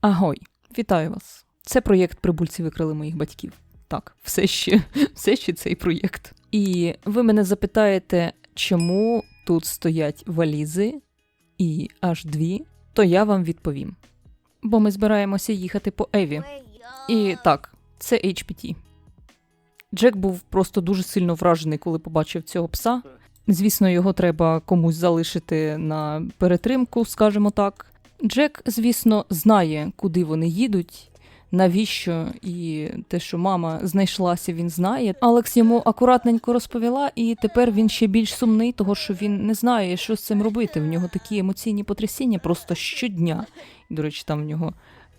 Агой, вітаю вас. Це проєкт Прибульці викрили моїх батьків. Так, все ще, все ще цей проєкт. І ви мене запитаєте, чому тут стоять валізи і аж дві, то я вам відповім. Бо ми збираємося їхати по Еві. І так, це HPT. Джек був просто дуже сильно вражений, коли побачив цього пса. Звісно, його треба комусь залишити на перетримку, скажімо так. Джек, звісно, знає, куди вони їдуть, навіщо, і те, що мама знайшлася, він знає. Алекс йому акуратненько розповіла, і тепер він ще більш сумний, того що він не знає, що з цим робити. В нього такі емоційні потрясіння просто щодня. До речі, там в нього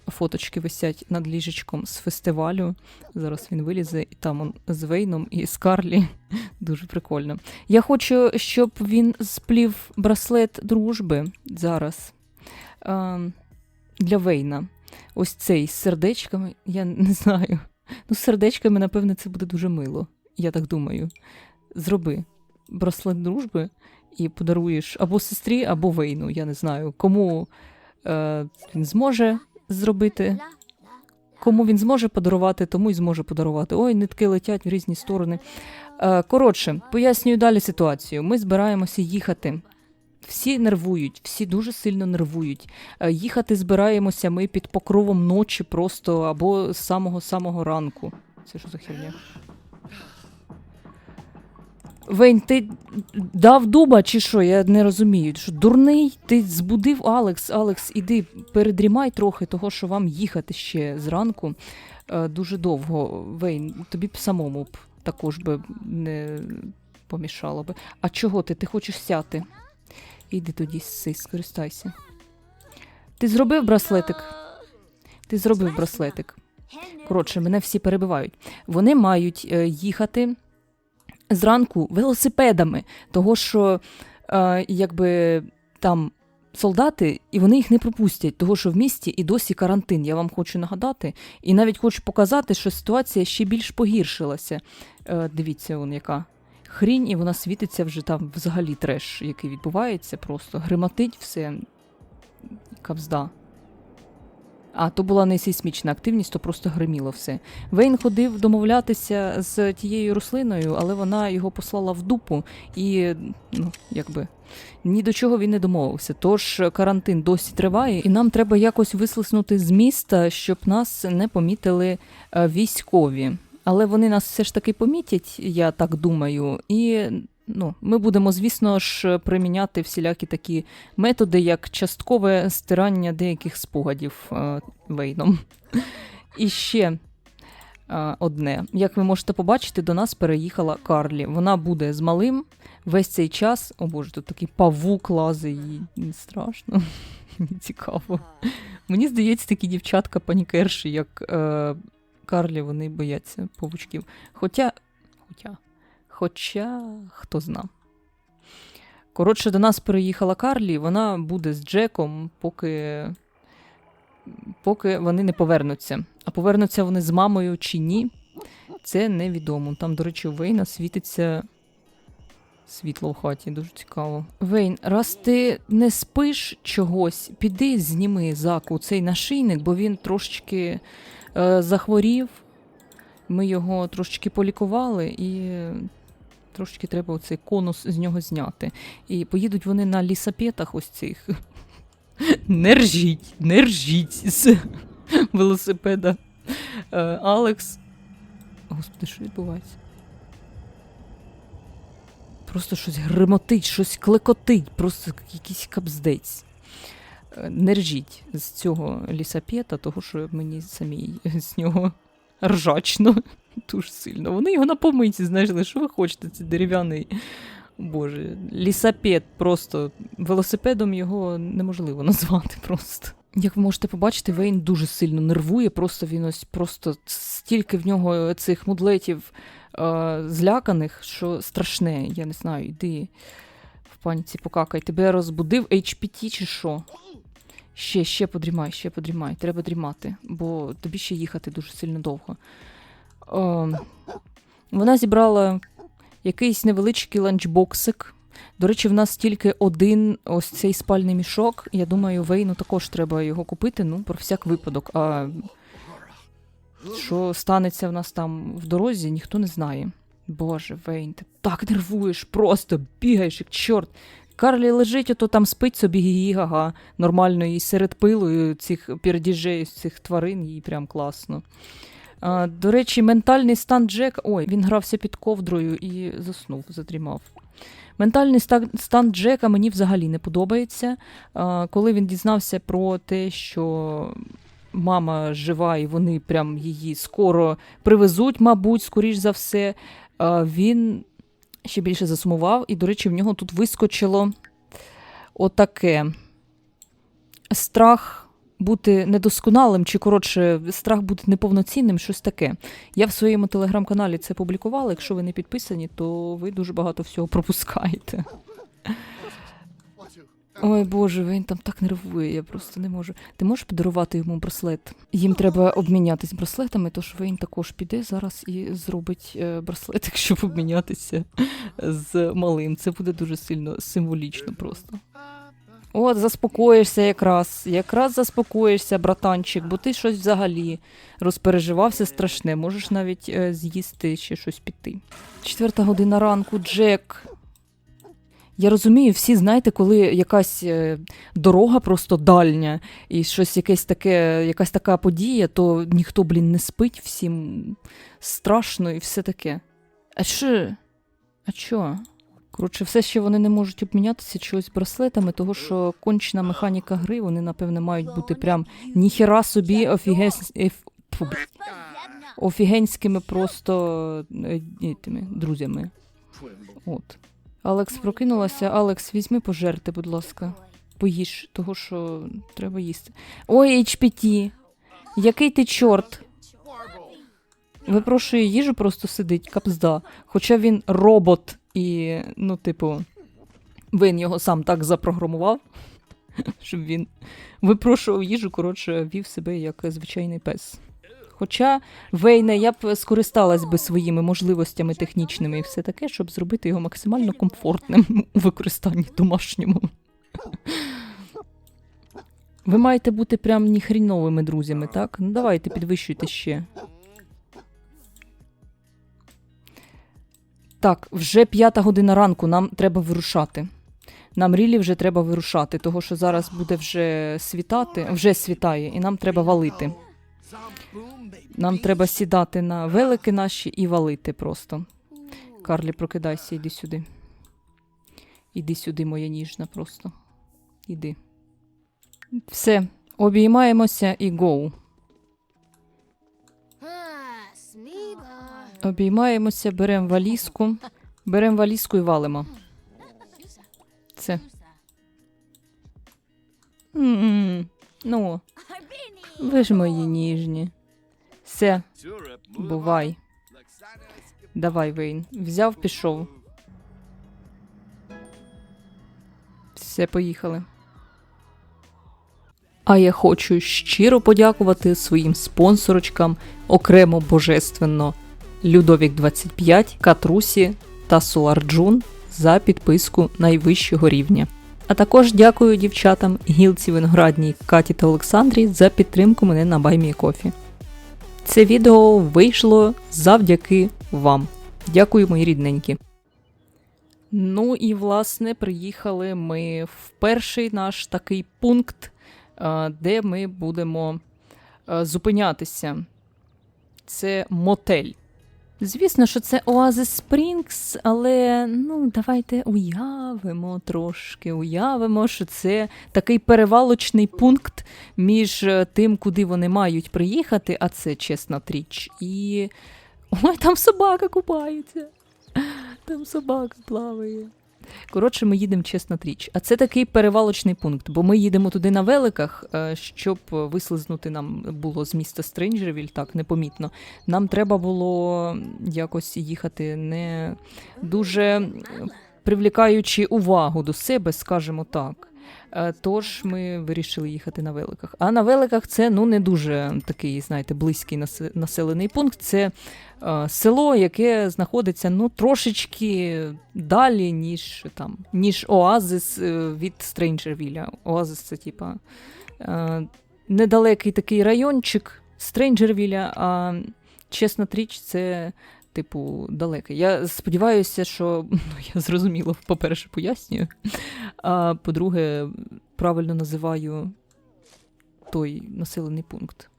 фоточки висять над ліжечком з фестивалю. Зараз він вилізе, і там он з Вейном і з Карлі. Дуже прикольно. Я хочу, щоб він сплів браслет дружби зараз для Вейна. Ось цей з сердечками, я не знаю. Ну, з сердечками, напевне, це буде дуже мило. Я так думаю. Зроби браслет дружби і подаруєш або сестрі, або Вейну. Я не знаю, кому е, він зможе зробити. Кому він зможе подарувати, тому й зможе подарувати. Ой, нитки летять в різні сторони. Е, коротше, пояснюю далі ситуацію. Ми збираємося їхати. Всі нервують, всі дуже сильно нервують. Е, Їхати збираємося ми під покровом ночі просто або з самого самого ранку. Це що за херня? Вейн, ти дав дуба чи що? Я не розумію. Що дурний? Ти збудив Алекс. Алекс, іди передрімай трохи, того що вам їхати ще зранку е, дуже довго. Вейн, тобі б самому б також би не помішало би. А чого ти? Ти хочеш сяти? Іди тоді сси, скористайся. Ти зробив браслетик? Ти зробив браслетик. Коротше, мене всі перебивають. Вони мають е, їхати зранку велосипедами, того що е, якби там солдати, і вони їх не пропустять, того що в місті і досі карантин. Я вам хочу нагадати. І навіть хочу показати, що ситуація ще більш погіршилася. Е, дивіться, он яка хрінь, і вона світиться вже там взагалі треш, який відбувається, просто гриматить все. Кавзда. А то була не сейсмічна активність, то просто гриміло все. Вейн ходив домовлятися з тією рослиною, але вона його послала в дупу і, ну, якби. Ні до чого він не домовився. Тож карантин досі триває, і нам треба якось вислиснути з міста, щоб нас не помітили е, військові. Але вони нас все ж таки помітять, я так думаю, і ну, ми будемо, звісно ж, приміняти всілякі такі методи, як часткове стирання деяких спогадів е, Вейном. І ще е, одне. Як ви можете побачити, до нас переїхала Карлі. Вона буде з малим весь цей час. О боже, тут такий павук лазить, їй страшно. Цікаво. Мені здається, такі дівчатка панікерші, як е, Карлі, вони бояться павучків. Хоча. Хоча. Хоча хто зна. Коротше, до нас переїхала Карлі, вона буде з Джеком, поки, поки вони не повернуться. А повернуться вони з мамою чи ні, це невідомо. Там, до речі, у Вейна світиться світло в хаті, дуже цікаво. Вейн, раз ти не спиш чогось, піди зніми заку цей нашийник, бо він трошечки захворів. Ми його трошечки полікували і трошечки треба оцей конус з нього зняти. І поїдуть вони на лісапетах ось цих. Не ржіть, не ржіть з велосипеда. Е, Алекс. Господи, що відбувається? Просто щось гримотить, щось клекотить, просто якийсь капздець. Е, Не ржіть з цього лісапета, того що мені самій з нього ржачно дуже сильно. Вони його на помийці знайшли. Що ви хочете? Це дерев'яний. Боже, лісапет просто велосипедом його неможливо назвати просто. Як ви можете побачити, Вейн дуже сильно нервує, просто він ось просто стільки в нього цих мудлетів е, зляканих, що страшне. Я не знаю, іди в паніці покакай. Тебе розбудив HPT чи що? Ще, ще подрімай, ще подрімай. Треба дрімати, бо тобі ще їхати дуже сильно довго. Е, вона зібрала якийсь невеличкий ланчбоксик. До речі, в нас тільки один ось цей спальний мішок. Я думаю, Вейну також треба його купити, ну, про всяк випадок. А що станеться в нас там в дорозі, ніхто не знає. Боже, Вейн, ти так нервуєш, просто бігаєш, як чорт. Карлі лежить, ото там спить собі гага нормально, і серед пилу цих пердіжей, цих тварин, їй прям класно. А, до речі, ментальний стан Джека. Ой, він грався під ковдрою і заснув, задрімав. Ментальний ста- стан Джека мені взагалі не подобається. А, коли він дізнався про те, що мама жива і вони прям її скоро привезуть, мабуть, скоріш за все, він ще більше засумував. І, до речі, в нього тут вискочило отаке страх бути недосконалим, чи коротше, страх бути неповноцінним, щось таке. Я в своєму телеграм-каналі це публікувала. Якщо ви не підписані, то ви дуже багато всього пропускаєте. Ой Боже, він там так нервує, я просто не можу. Ти можеш подарувати йому браслет? Їм треба обмінятись браслетами, тож він також піде зараз і зробить е, браслетик, щоб обмінятися з малим. Це буде дуже сильно символічно просто. От, заспокоїшся якраз. Якраз заспокоїшся, братанчик, бо ти щось взагалі розпереживався страшне. Можеш навіть е, з'їсти ще щось піти. Четверта година ранку, Джек. Я розумію, всі знаєте, коли якась е, дорога просто дальня, і щось якесь таке, якась така подія, то ніхто, блін, не спить, всім страшно і все таке. А що? А чо? Коротше, все ще вони не можуть обмінятися чогось браслетами, того що кончена механіка гри, вони, напевне, мають бути прям ніхіра собі офігес... офігенськими просто е, друзями. От. Алекс прокинулася. Алекс, візьми пожерти, будь ласка. Поїж, того що треба їсти. Ой, HPT! Який ти чорт? Випрошує їжу, просто сидить, капзда. Хоча він робот і, ну, типу, він його сам так запрограмував, щоб він випрошував їжу, коротше, вів себе як звичайний пес. Хоча Вейне, я б скористалась би своїми можливостями технічними і все таке, щоб зробити його максимально комфортним у використанні домашньому. Ви маєте бути прям ніхріновими друзями, так? Ну давайте підвищуйте ще. Так, вже п'ята година ранку, нам треба вирушати. Нам рілі вже треба вирушати, того що зараз буде вже світати, вже світає, і нам треба валити. Нам треба сідати на велики наші і валити просто. Карлі, прокидайся, іди сюди. Іди сюди, моя ніжна, просто. Іди. Все, обіймаємося і гоу. Обіймаємося, беремо валізку. Беремо валізку і валимо. Це. М-м. Ну, ви ж мої ніжні. Все, бувай. Давай, Вейн. Взяв, пішов. Все, поїхали. А я хочу щиро подякувати своїм спонсорочкам окремо божественно Людовік 25, Катрусі та Соларджун за підписку найвищого рівня. А також дякую дівчатам Гілці Виноградній, Каті та Олександрі за підтримку мене на Баймі Кофі. Це відео вийшло завдяки вам. Дякую, мої рідненькі. Ну і власне приїхали ми в перший наш такий пункт, е, де ми будемо е, зупинятися. Це мотель. Звісно, що це Оазис Спрінгс, але ну давайте уявимо трошки, уявимо, що це такий перевалочний пункт між е, тим, куди вони мають приїхати, а це чесна тріч. І. Ой, там собака купається. Там собака плаває. Коротше, ми їдемо чесна тріч. А це такий перевалочний пункт, бо ми їдемо туди на великах, е, щоб вислизнути нам було з міста Стринджервіль, так, непомітно. Нам треба було якось їхати не дуже привлікаючи увагу до себе, скажімо так. Е, Тож ми вирішили їхати на великах. А на великах це ну не дуже такий, знаєте, близький населений пункт. Це е, село, яке знаходиться ну трошечки далі, ніж там, ніж Оазис е, від Стрейнджервіля. Оазис це типа е, недалекий такий райончик Стрейнджервіля, а чесна тріч, це. Типу, далеке. Я сподіваюся, що ну, я зрозуміло, по-перше, пояснюю. А по-друге, правильно називаю той населений пункт.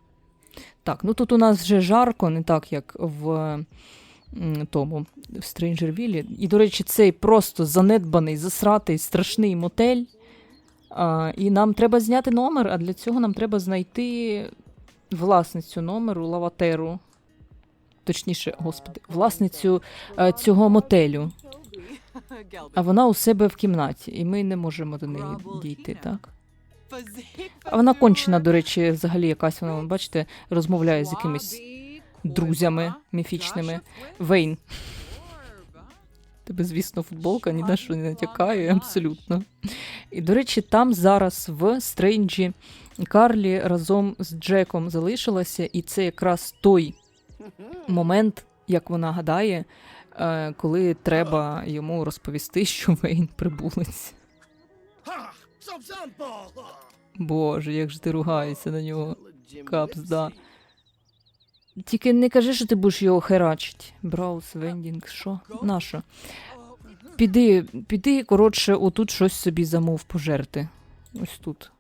Так, ну тут у нас вже жарко, не так, як в тому, в Стрейнджервілі. І, до речі, цей просто занедбаний, засратий, страшний мотель. А, і нам треба зняти номер, а для цього нам треба знайти власницю номеру Лаватеру. Точніше, господи, власницю е, цього мотелю. А вона у себе в кімнаті, і ми не можемо до неї дійти, так? А вона кончена, до речі, взагалі якась вона, бачите, розмовляє з якимись друзями міфічними. Вейн, тебе, звісно, футболка ні на що не натякає, абсолютно. І, до речі, там зараз в Стрейнджі Карлі разом з Джеком залишилася, і це якраз той момент, як вона гадає, е, коли треба йому розповісти, що Вейн прибулець. Боже, як же ти ругаєшся на нього. Капс, да. Тільки не кажи, що ти будеш його херачить. Браус, вендінг, що? Нащо? Піди, піди, коротше, отут щось собі замов пожерти. Ось тут.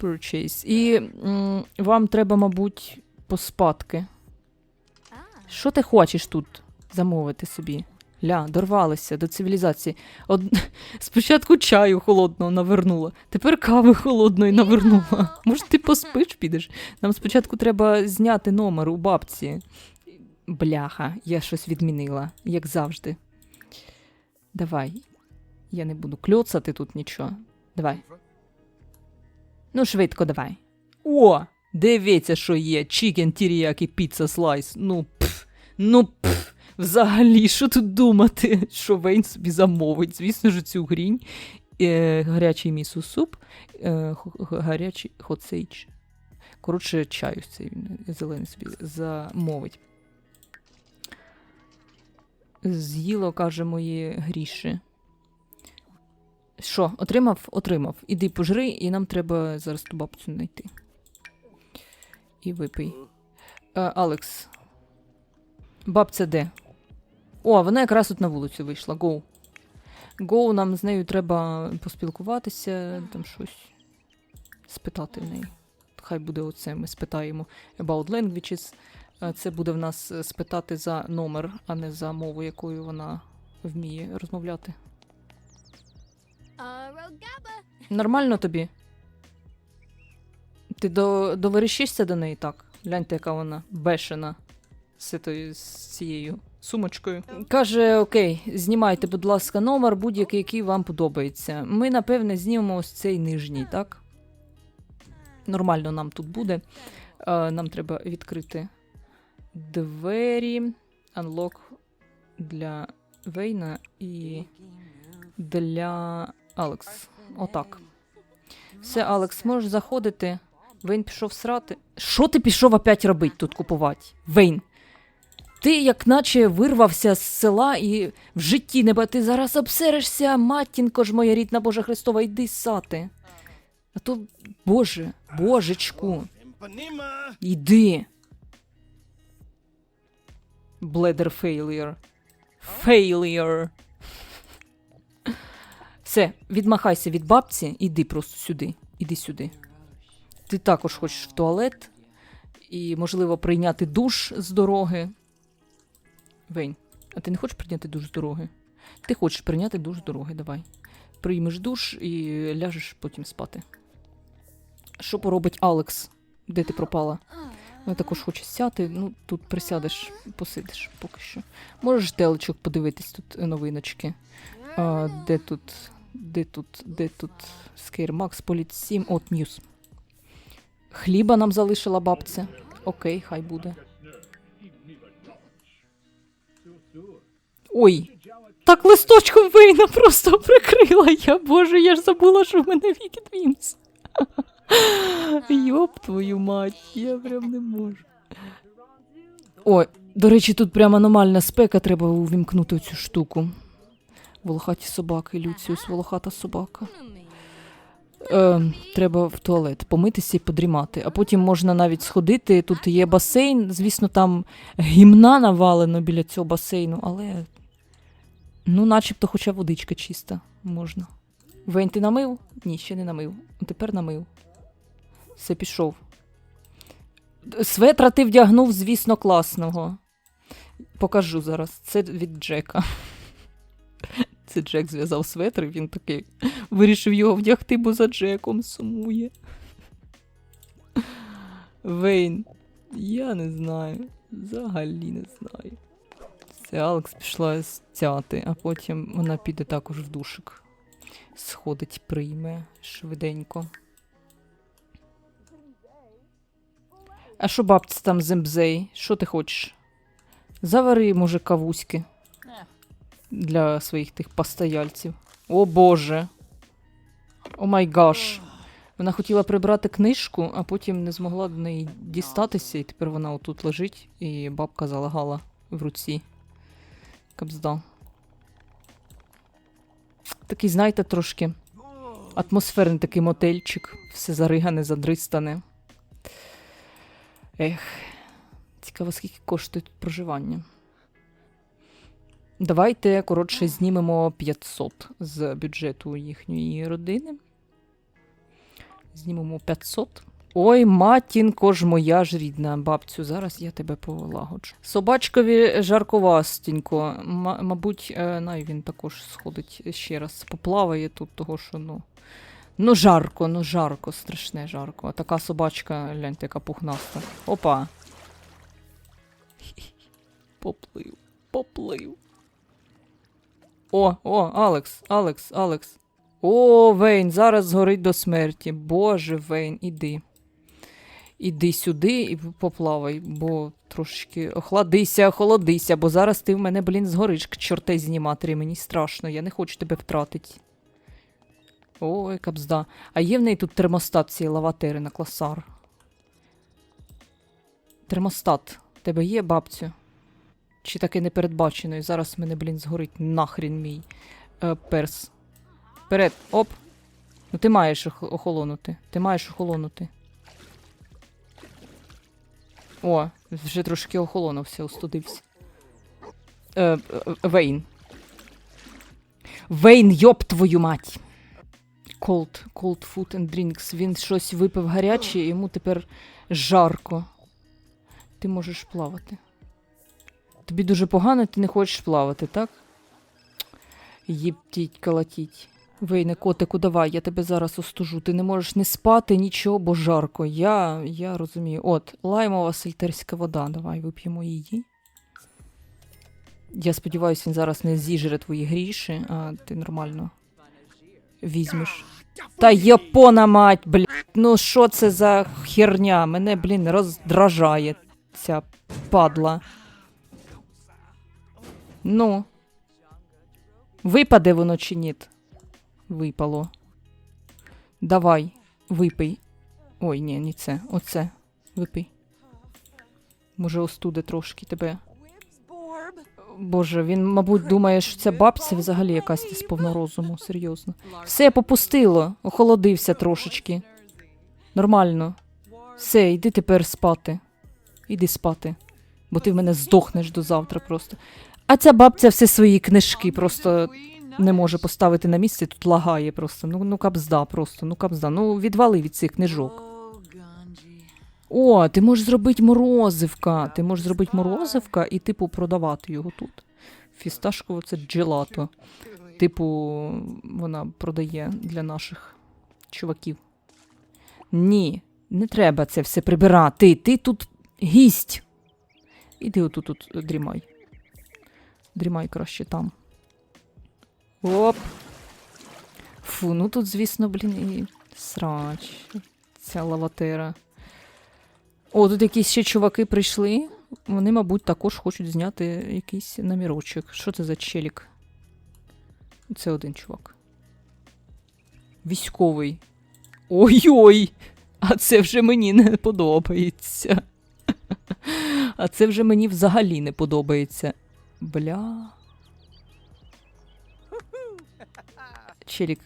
Purchase. І м, вам треба, мабуть, поспадки. Що ти хочеш тут замовити собі? Ля, дорвалися до цивілізації. Од... Спочатку чаю холодного навернула, тепер кави холодної навернула. Може, ти поспиш підеш? Нам спочатку треба зняти номер у бабці. Бляха, я щось відмінила, як завжди. Давай. Я не буду кльоцати тут нічого. Давай. Ну, швидко давай. О! Дивіться, що є. Чікен тіріякі піца слайс. Ну пф. Ну пф. Взагалі, що тут думати, що Вейн собі замовить? Звісно ж, цю грінь. Е, гарячий місу суп, е, гарячий хотсейдж. Коротше, чаю цей він зелений собі замовить. З'їло, каже, мої гріші. Що, отримав? Отримав. Іди пожри, і нам треба зараз ту бабцю знайти. І випий. Е, Алекс. Бабця де? О, вона якраз тут на вулицю вийшла. Гоу. Гоу, нам з нею треба поспілкуватися, там щось спитати в неї. Хай буде оце, ми спитаємо about languages. Е, Це буде в нас е, спитати за номер, а не за мову, якою вона вміє розмовляти. Нормально тобі? Ти до, доверещишся до неї так? Гляньте, яка вона бешена з, цією сумочкою. Каже: Окей, знімайте, будь ласка, номер, будь-який, який вам подобається. Ми, напевне, знімемо ось цей нижній, так? Нормально нам тут буде. Е, нам треба відкрити двері. Unlock для Вейна і для Алекс. Отак. Все, Алекс, можеш заходити. Вейн пішов срати. Що ти пішов опять робити тут купувати? Вейн. Ти як наче вирвався з села і в житті не ти зараз обсерешся, матінко ж моя рідна Божа Христова, йди сати. А то, Боже, божечку, йди. Bladder failure. Failure. Все, відмахайся від бабці, іди просто сюди. Іди сюди. Ти також хочеш в туалет і, можливо, прийняти душ з дороги. Вейн, а ти не хочеш прийняти душ з дороги? Ти хочеш прийняти душ з дороги, давай. Приймеш душ і ляжеш потім спати. Що поробить Алекс? Де ти пропала? Вона також хоче сяти. Ну, тут присядеш, посидиш поки що. Можеш телечок подивитись тут е, новиночки. А, де тут. Де тут, де тут Scare Max, Політ 7, от М'юз. Хліба нам залишила бабця. Окей, хай буде. Ой, так листочком вийна просто прикрила я. Боже, я ж забула, що в мене Вікід Вімс. Йоп твою мать, я прям не можу. Ой, до речі, тут прям аномальна спека, треба увімкнути цю штуку. Волохаті собаки, Люціус, волохата собака. Е, треба в туалет помитися і подрімати. А потім можна навіть сходити. Тут є басейн. Звісно, там гімна навалено біля цього басейну, але. Ну, начебто, хоча водичка чиста можна. Вень, ти намив? Ні, ще не намив. Тепер намив. Все пішов. Светра ти вдягнув, звісно, класного. Покажу зараз. Це від Джека. Це Джек зв'язав светр, і він такий вирішив його вдягти, бо за Джеком сумує. Вейн, я не знаю. Взагалі не знаю. Це Алекс пішла стяти, а потім вона піде також в душик. Сходить, прийме швиденько. А що бабця там зембзей? Що ти хочеш? Завари, може, кавуськи для своїх тих постояльців. О Боже. О май гаш. Вона хотіла прибрати книжку, а потім не змогла до неї дістатися, і тепер вона отут лежить, і бабка залагала в руці. Кабзда. Такий, знаєте, трошки атмосферний такий мотельчик, все заригане, задристане. Ех, цікаво, скільки коштує тут проживання. Давайте, коротше, знімемо 500 з бюджету їхньої родини. Знімемо 500. Ой, матінко ж моя ж рідна бабцю, зараз я тебе полагоджу. Собачкові жарковастенько. М- мабуть, е, най він також сходить ще раз, поплаває тут, того що ну. Ну, жарко, ну жарко, страшне жарко. А така собачка, гляньте, яка пухнаста. Опа. Поплив, поплив. О, о, Алекс, Алекс, Алекс. О, Вейн, зараз згорить до смерті. Боже, Вейн, іди. Іди сюди і поплавай, бо трошечки охладися, охолодися, бо зараз ти в мене, блін, згориш к чортезній матері, мені страшно, я не хочу тебе втратити. Ой, кабзда. А є в неї тут термостат цієї лаватери на класар. Термостат. Тебе є, бабцю? Чи таки? І зараз мене, блін, згорить нахрін мій е, перс. Вперед, оп. Ну ти маєш охолонути. Ти маєш охолонути. О, вже трошки охолонувся, остудився. Е, е, Вейн. Вейн, йоп твою мать. Cold, cold food and drinks. Він щось випив гаряче, і йому тепер жарко. Ти можеш плавати. Тобі дуже погано, ти не хочеш плавати, так? Їптіть, калатіть. Вейне, котику, давай, я тебе зараз остужу. Ти не можеш не спати, нічого, бо жарко. Я, я розумію. От, лаймова сельтерська вода. Давай вип'ємо її. Я сподіваюся, він зараз не зіжре твої гріші, а ти нормально візьмеш. Та япона мать, блядь, ну що це за херня? Мене, блін, роздражає ця падла. Ну. Випаде воно чи ні? Випало. Давай, випий. Ой, ні, не це. Оце. Випий. Може, остуде трошки тебе. Боже, він, мабуть, думає, що ця бабця взагалі якась не сповна розуму, серйозно. Все попустило, охолодився трошечки. Нормально. Все, йди тепер спати. Іди спати. бо ти в мене здохнеш до завтра просто. А ця бабця все свої книжки просто не може поставити на місце, тут лагає просто. Ну, ну кабзда просто, ну кабзда. Ну відвали від цих книжок. О, ти можеш зробити морозивка. Ти можеш зробити морозивка і, типу, продавати його тут. Фісташково це джелато. Типу, вона продає для наших чуваків. Ні, не треба це все прибирати. Ти тут гість. Іди отут тут дрімай. Дрімай краще там. Оп. Фу, ну тут, звісно, блін, і срач. Ця лаватера. О, тут якісь ще чуваки прийшли. Вони, мабуть, також хочуть зняти якийсь намірочок. Що це за челік? Це один чувак. Військовий. Ой-ой! А це вже мені не подобається. А це вже мені взагалі не подобається. Бля. Челік,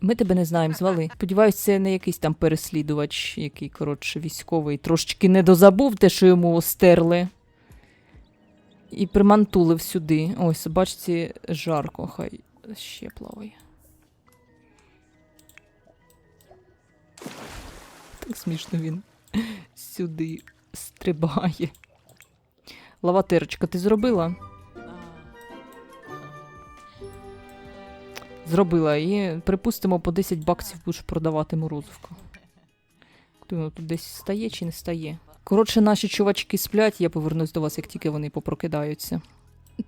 ми тебе не знаємо, звали. Сподіваюсь, це не якийсь там переслідувач, який, коротше, військовий, трошечки не дозабув те, що йому стерли. І примантулив сюди. Ой, собачці жарко, хай ще плаває. Так смішно він сюди стрибає. Лаватерочка, ти зробила? Зробила. І припустимо, по 10 баксів будеш продавати морозивку. Куди воно тут десь стає чи не стає? Коротше, наші чувачки сплять, я повернусь до вас, як тільки вони попрокидаються.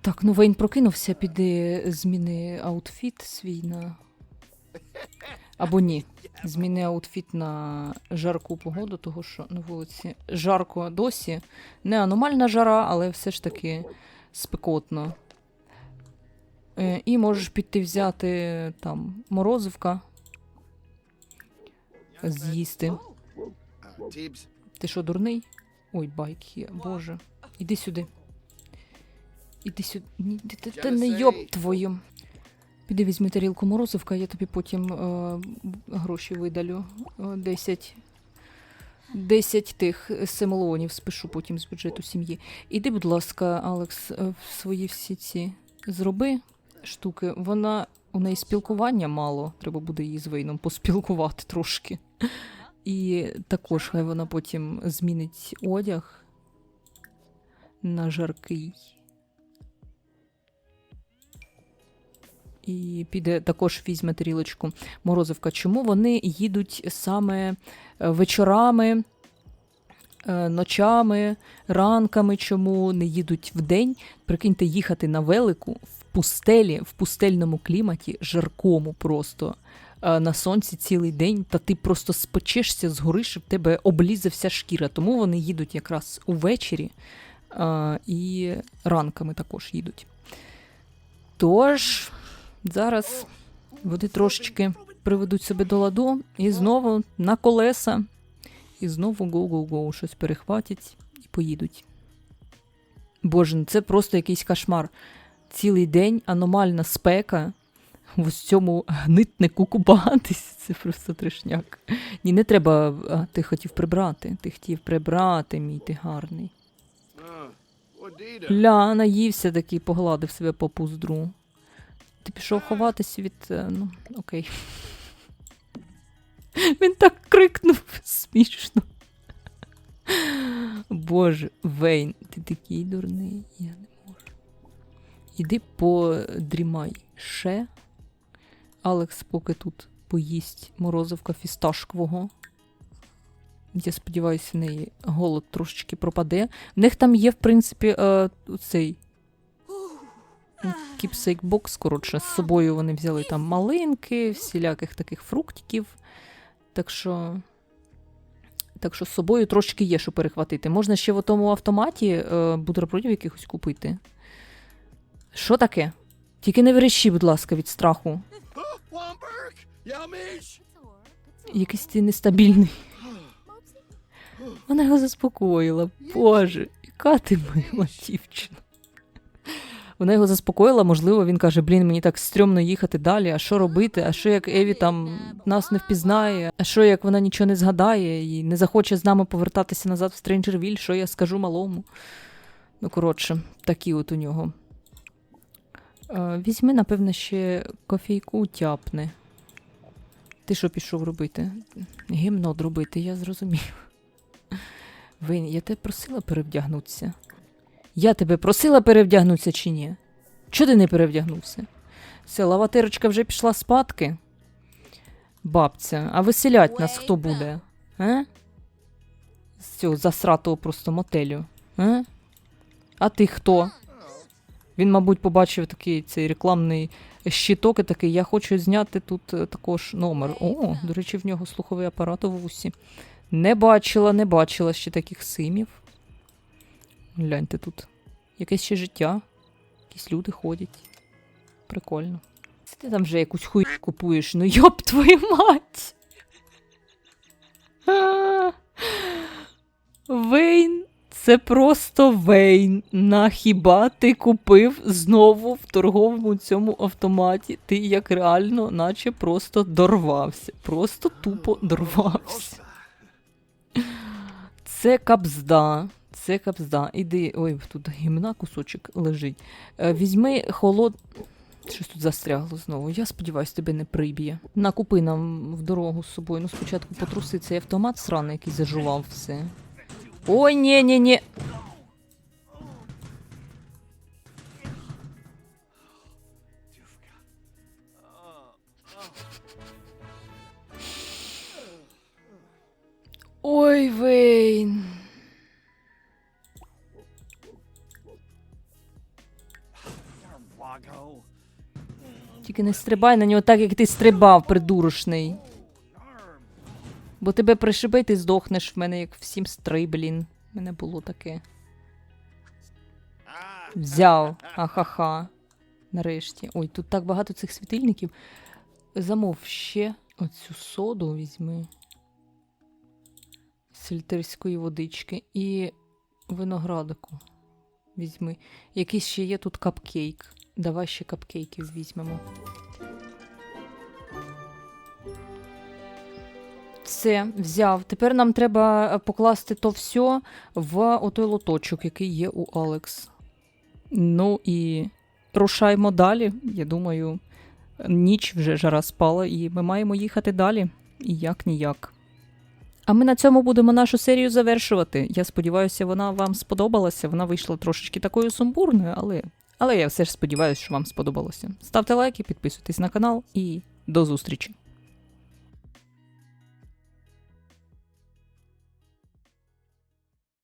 Так, ну Вейн прокинувся, піде зміни аутфіт свій на. Або ні. Зміни аутфіт на жарку погоду, того що на вулиці жарко досі. Не аномальна жара, але все ж таки спекотно. Е, І можеш піти взяти там морозивка. З'їсти. Ти що, дурний? Ой, байк є, боже. Іди сюди. Іди сюди. Ні, ти, ти, не йоб твою. Піди візьми тарілку морозивка, я тобі потім е, гроші видалю. Е, 10. 10 тих семелонів спишу потім з бюджету сім'ї. Іди, будь ласка, Алекс, е, в свої всі ці зроби штуки. Вона у неї спілкування мало. Треба буде її з Вейном поспілкувати трошки. І також хай вона потім змінить одяг на жаркий. І піде також візьме тарілочку морозивка. Чому вони їдуть саме е, вечорами, е, ночами, ранками? Чому не їдуть вдень? Прикиньте, їхати на велику в пустелі, в пустельному кліматі, жаркому просто е, на сонці цілий день, та ти просто спечешся, згориш, і в тебе облізе вся шкіра. Тому вони їдуть якраз увечері е, і ранками також їдуть. Тож, зараз вони трошечки приведуть себе до ладу і знову на колеса, і знову гоу-гоу-гоу, щось перехватять і поїдуть. Боже, ну це просто якийсь кошмар. Цілий день аномальна спека. В цьому гнитнику купатись. Це просто трешняк. Ні, не треба. А, ти хотів прибрати. Ти хотів прибрати, мій ти гарний. Ля, наївся такий, погладив себе по пуздру. Ти пішов ховатися від. е, Ну, окей. Він так крикнув смішно. Боже, Вейн, ти такий дурний, я не. Іди подрімай ще. Алекс поки тут поїсть морозивка фісташкового. Я сподіваюся, в неї голод трошечки пропаде. В них там є, в принципі, е, цей кіпсейк бокс, коротше, з собою вони взяли там малинки, всіляких таких фруктиків. Так що. Так що з собою трошки є, що перехватити. Можна ще в тому автоматі е, бутербродів якихось купити. Що таке? Тільки не верещи, будь ласка, від страху. Якийсь ти нестабільний. Вона його заспокоїла. Боже, яка ти мила дівчина. Вона його заспокоїла, можливо, він каже: блін, мені так стрьомно їхати далі. А що робити? А що як Еві там нас не впізнає? А що як вона нічого не згадає і не захоче з нами повертатися назад в Стрейнджервіль? Що я скажу малому? Ну, коротше, такі от у нього. Е, візьми, напевно, ще кофійку тяпни. Ти що пішов робити? Гімнод робити, я зрозумів. Вин, я тебе просила перевдягнутися. Я тебе просила перевдягнутися чи ні? Чого ти не перевдягнувся? Все, лаватирочка вже пішла спадки. Бабця, а веселять нас хто буде? А? З цього засратого просто мотелю. А? а ти хто? Він, мабуть, побачив такий цей рекламний щиток і такий, я хочу зняти тут е, також номер. О, до речі, в нього слуховий апарат у вусі. Не бачила, не бачила ще таких симів. Гляньте тут. Якесь ще життя. Якісь люди ходять. Прикольно. Це ти там вже якусь хуй купуєш, ну йоп твою мать. Вейн, це просто Вейн. На хіба ти купив знову в торговому цьому автоматі? Ти як реально, наче просто дорвався. Просто тупо дорвався. Це капзда. Це капзда. Іди. Ой, тут гімна кусочок лежить. Е, візьми холод. Щось тут застрягло знову. Я сподіваюся, тебе не приб'є. Накупи нам в дорогу з собою. Ну, спочатку потруси цей автомат сраний, який зажував все. Ой, ні, ні, ні. Ой, Вейн. Тільки не стрибай на нього так, як ти стрибав, придурочний. Бо тебе пришибить, ти здохнеш в мене, як всім стрий, блін. В мене було таке. Взяв. Ахаха. Нарешті. Ой, тут так багато цих світильників. Замов ще оцю соду візьми. Сельтерської водички і виноградику. Візьми. Якийсь ще є тут капкейк. Давай ще капкейків візьмемо. Все, взяв. Тепер нам треба е, покласти то все в отой лоточок, який є у Алекс. Ну і рушаймо далі. Я думаю, ніч вже жара спала, і ми маємо їхати далі. І як ніяк. А ми на цьому будемо нашу серію завершувати. Я сподіваюся, вона вам сподобалася. Вона вийшла трошечки такою сумбурною, але, але я все ж сподіваюся, що вам сподобалося. Ставте лайки, підписуйтесь на канал і до зустрічі!